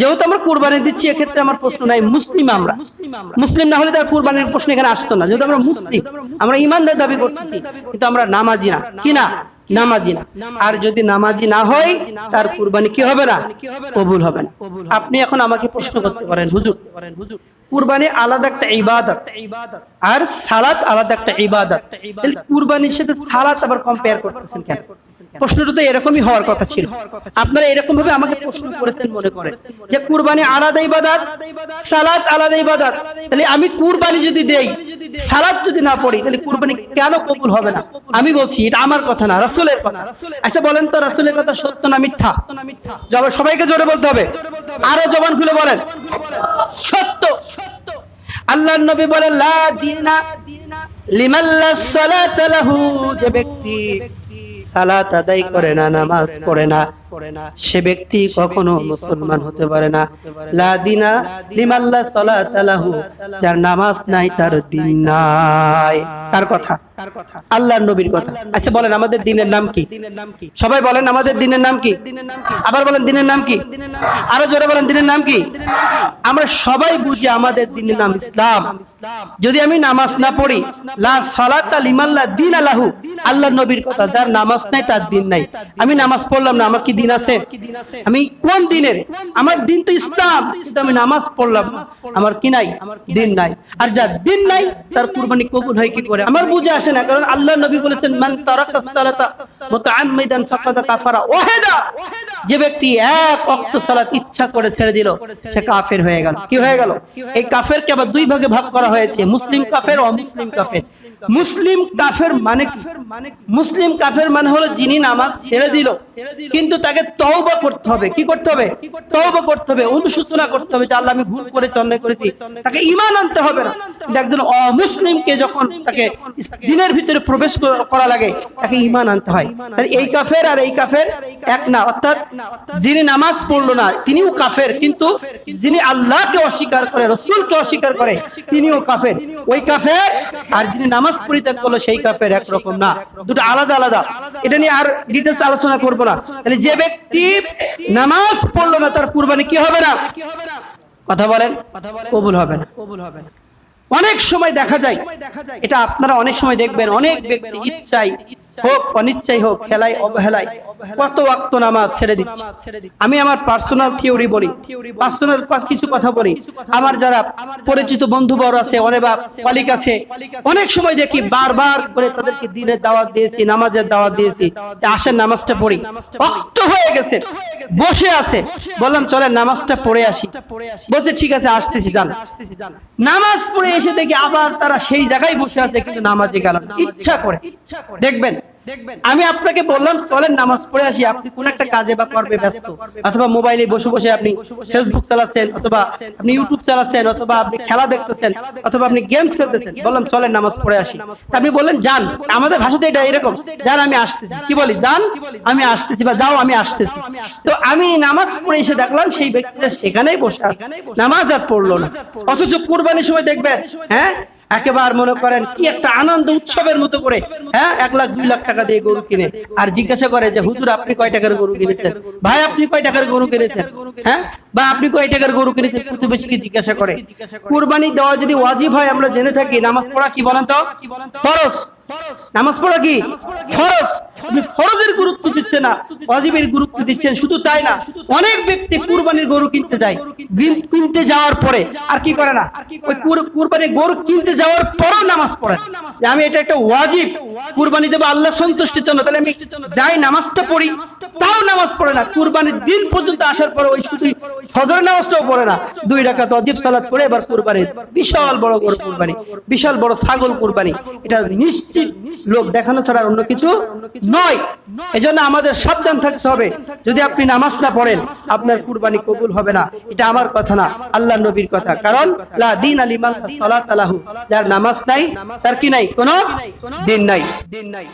যেহেতু আমরা কোরবানি দিচ্ছি, এক্ষেত্রে আমার প্রশ্ন নাই, মুসলিম আমরা। মুসলিম না হলে তার কোরবানির প্রশ্ন এখানে আসতো না। যেহেতু আমরা মুসলিম, আমরা ইমানদার দাবি করতেছি, কিন্তু আমরা নামাজি না। কি না? নামাজি না। আর যদি নামাজি না হয়, তার কুরবানি কি হবে না? কবুল হবে না। আপনি এখন আমাকে প্রশ্ন করতে পারেন, হুজুর। কুরবানি আলাদা একটা ইবাদত। আর সালাত আলাদা একটা ইবাদত। তাহলে কুরবানির সাথে সালাত আবার কম্পেয়ার করতেছেন কেন? প্রশ্নটা তো এরকমই হওয়ার কথা ছিল। আপনারা এরকম ভাবে আমাকে প্রশ্ন করেছেন মনে করে যে কুরবানি আলাদা ইবাদত, সালাত আলাদা ইবাদত। তাহলে আমি কুরবানি যদি দেই সালাত যদি না পড়ি, তাহলে কুরবানি কেন কবুল হবে না? আমি বলছি, এটা আমার কথা না, রাসূলের কথা। আচ্ছা বলেন তো, রাসূলের কথা সত্য না মিথ্যা? জবাব সবাইকে জোরে বলতে হবে। আরও জবান খুলে বলেন। সত্য। আল্লাহ নবী বলে লা দিনা লিমাল্লা সালাত লাহু যে ব্যক্তি সালাত আদায় করে না, নামাজ পড়ে না। সে ব্যক্তি কখনো মুসলমান হতে পারে না। লা দিনা লিমাল্লা সালাত লাহু, যার নামাজ নাই, তার দিন নাই। কার কথা। আল্লাহর নবীর কথা। আচ্ছা বলেন, আমাদের দিনের নাম কি? সবাই বলেন, আমাদের দিনের নাম কি? আবার বলেন, দিনের নাম কি? আরও জোরে বলেন, দিনের নাম কি? আমরা সবাই বুঝি আমাদের দিনের নাম ইসলাম। যদি আমি নামাজ না পড়ি, লা সালাতা লিমাল্লা দিন আলাহু আল্লাহর নবীর কথা, যার নামাজ নাই, তার দিন নাই। আমি নামাজ পড়লাম না, আমার কি দিন আছে? আমি কোন দিনের? আমার দিন তো ইসলাম, কিন্তু আমি নামাজ পড়লাম, আমার কি নাই? দিন নাই। আর যার দিন নাই, তার কুরবানি কবুল হয় কি করে? আমার বুঝে আসে না, কারণ আল্লাহ নবী বলেছেন, মান তারাকা সালাতা মুতাআম্মিদান ফাকাদ কাফারা ওয়াহিদা। যে ব্যক্তি এক ওয়াক্ত সালাত ইচ্ছা করে ছেড়ে দিল, সে কাফের হয়ে গেল। কি হয়ে গেল? এই কাফেরকে আবার দুই ভাগে ভাগ করা হয়েছে, মুসলিম কাফের অমুসলিম কাফের। মুসলিম কাফের মানে কি? মুসলিম কাফের মানে হলো যিনি নামাজ ছেড়ে দিল। কিন্তু তাকে তওবা করতে হবে। কি করতে হবে? তওবা করতে হবে, অনুশোচনা করতে হবে যে আল্লাহ আমি ভুল করেছি, অন্যায় করেছি। তাকে ঈমান আনতে হবে না। একজন অমুসলিমকে যখন তাকে দিনের ভিতরে প্রবেশ করা- করা লাগে, তাকে ঈমান আনতে হয়। তাহলে এই কাফের আর এই কাফের এক না। অর্থাৎ যিনি নামাজ পড়ল না, তিনিও কাফের। কিন্তু যিনি আল্লাহকে অস্বীকার করে, রসুলকে অস্বীকার করে, তিনিও কাফের। ওই কাফের আর যিনি নামাজ পরিত্যাগ করল, সেই কাফের একরকম না। দুটো আলাদা আলাদা। এটা নিয়ে আর ডিটেলস আলোচনা করব না। তাহলে যে ব্যক্তি নামাজ পড়ল না, তার কুরবানি কি হবে না? কথা বলেন, কবুল হবে না। কবুল হবে না অনেক সময় দেখা যায়, এটা আপনারা অনেক সময় দেখবেন, অনেক ব্যক্তি ইচ্ছাই হোক অনিচ্ছাই হোক খেলায় অবহেলায় কত ওয়াক্ত নামাজ ছেড়ে দিচ্ছে। আমি আমার পার্সোনাল থিওরি বলি। পার্সোনাল কিছু কথা বলি। আমার যারা পরিচিত বন্ধু বড় আছে অনেক কলিক আছে অনেক সময় দেখি বারবার করে তাদেরকে দিনের দাওয়াত দিয়েছি নামাজের দাওয়াত দিয়েছি। যে আসেন নামাজটা পড়ি। অক্ত হয়ে গেছে। বসে আছে। বললাম চলে নামাজটা পড়ে আসি। বলছে ঠিক আছে আসতেছি যান। নামাজ পড়ে এসে দেখি আবার তারা সেই জায়গায় বসে আছে কিন্তু নামাজে গেল না। ইচ্ছা করে। দেখবেন আমি আপনাকে বললাম, চলেন নামাজ পড়ে আসি, আপনি কোন একটা কাজে বা কর্মে ব্যস্ত। অথবা মোবাইলে বসে বসে আপনি ফেসবুক চালাচ্ছেন, অথবা আপনি ইউটিউব চালাচ্ছেন, অথবা আপনি খেলা দেখতেছেন, অথবা আপনি গেমস খেলতেছেন। বললাম, চলেন নামাজ পড়ে আসি। আপনি বললেন, যান। আমাদের ভাষাতে এটা এরকম, যান, আমি আসতেছি। কি বলি? যান, আমি আসতেছি বা যাও, আমি আসতেছি। তো আমি নামাজ পড়ে এসে দেখলাম, সেই ব্যক্তিটা সেখানেই বসে আছে। নামাজ আর পড়ল না। অথচ কোরবানির সময় দেখবেন হ্যাঁ? একেবারে মনে করেন কি একটা আনন্দ উৎসবের মতো করে হ্যাঁ? এক লাখ, দুই লাখ টাকা দিয়ে গরু কিনে। আর জিজ্ঞাসা করে যে, হুজুর, আপনি কয় টাকার গরু কিনেছেন? ভাই, আপনি কয় টাকার গরু কিনেছেন? হ্যাঁ? বা, আপনি কয় টাকার গরু কিনেছেন? প্রতিবেশীকে জিজ্ঞাসা করে। কুরবানি দেওয়া যদি ওয়াজিব হয়, আমরা জেনে থাকি। নামাজ পড়া কি বলেন তো? ফরজ। নামাজ পড়া কি? ফরজ। আপনি ফরজের গুরুত্ব দিচ্ছে না ওয়াজিবের গুরুত্ব দিচ্ছেন শুধু তাই না অনেক ব্যক্তি কুরবানির গরু কিনতে যায় কিন- কিনতে যাওয়ার পরে আর কি করে না? ওই কুরবানির গরু কিনতে যাওয়ার পরেও নামাজ পড়ে না। যে আমি এটা একটা ওয়াজিব কুরবানি দেবো আল্লাহ সন্তুষ্টির জন্য তাহলে আমি যাই নামাজটা পড়ি। তাও নামাজ পড়ে না। কুরবানির দিন পর্যন্ত আসার পরে ওই শুধু ফজর নামাজটাও পড়ে না। দুই রাকাত অজিব সালাত পড়ে, এবার কুরবানি বিশাল বড় গরু কুরবানি, বিশাল বড় ছাগল কুরবানি। এটা নিশ্চিত লোক দেখানো ছাড়া অন্য কিছু নয়। এজন্য আমাদের সাবধান থাকতে হবে। যদি আপনি নামাজ না পড়েন, আপনার কুরবানি কবুল হবে না। এটা আমার কথা না, আল্লাহ নবীর কথা। কারণ, লা দিন আলিমান সালাত আলাহু। যার নামাজ নাই, তার কি নাই? কোনো দিন নাই। দিন নাই।